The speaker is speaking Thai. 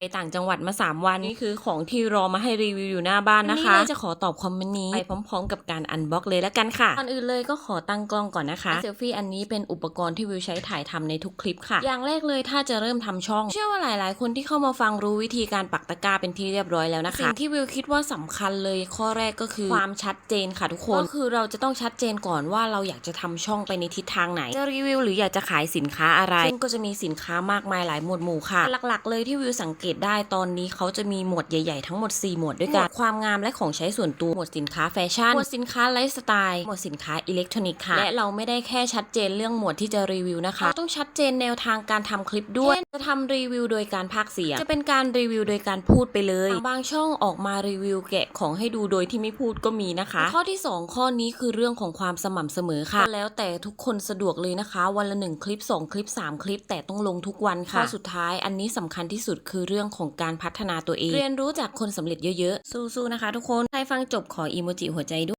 ไปต่างจังหวัดมา 3 วันนี่คือของที่รอมาให้รีวิวอยู่หน้าบ้านนะคะวันนี้เลยจะขอตอบคอมเมนต์นี้ไปพร้อมๆ กับการอันบ็อกเลยแล้วกันค่ะก่อนอื่นเลยก็ขอตั้งกล้องก่อนนะคะเซลฟี่อันนี้เป็นอุปกรณ์ที่วิวใช้ถ่ายทำในทุกคลิปค่ะ อย่างแรกเลยถ้าจะเริ่มทำช่อง เชื่อว่าหลายๆ คนที่เข้ามาฟังรู้วิธีการปักตะกร้าเป็นที่เรียบร้อยแล้วนะคะสิ่งที่วิวคิดว่าสำคัญเลยข้อแรกก็คือความชัดเจนค่ะทุกคนก็คือเราจะต้องชัดเจนก่อนว่าเราอยากจะทำช่องไปในทิศทางไหนจะรีวิวหรืออยากจะขายสินค้าอะไรซึ่งก็จะมีสินค้ามากมายหลายหมวดหมู่ค่ะ หลัก ๆ เลยที่วิวสังเกตได้ตอนนี้เขาจะมีหมวดใหญ่ๆทั้งหมด 4 หมวดด้วยกันความงามและของใช้ส่วนตัวหมวดสินค้าแฟชั่นหมวดสินค้าไลฟ์สไตล์หมวดสินค้าอิเล็กทรอนิกส์ค่ะและเราไม่ได้แค่ชัดเจนเรื่องหมวดที่จะรีวิวนะคะเราต้องชัดเจนแนวทางการทำคลิปด้วยจะทำรีวิวโดยการพากย์เสียงจะเป็นการรีวิวโดยการพูดไปเลยบางช่องออกมารีวิวแกะของให้ดูโดยที่ไม่พูดก็มีนะคะ ข้อที่ 2 ข้อนี้คือเรื่องของความสม่ำเสมอค่ะ แล้วแต่ทุกคนสะดวกเลยนะคะ วันละหนึ่งคลิป 2 คลิป 3 คลิป แต่ต้องลงทุกวันค่ะข้อสุดท้ายอันนี้สำคัญที่สุดคือเรื่องื่องของการพัฒนาตัวเอง เรียนรู้จากคนสำเร็จเยอะๆ สู้ๆนะคะทุกคน ใครฟังจบขออีโมจิหัวใจด้วย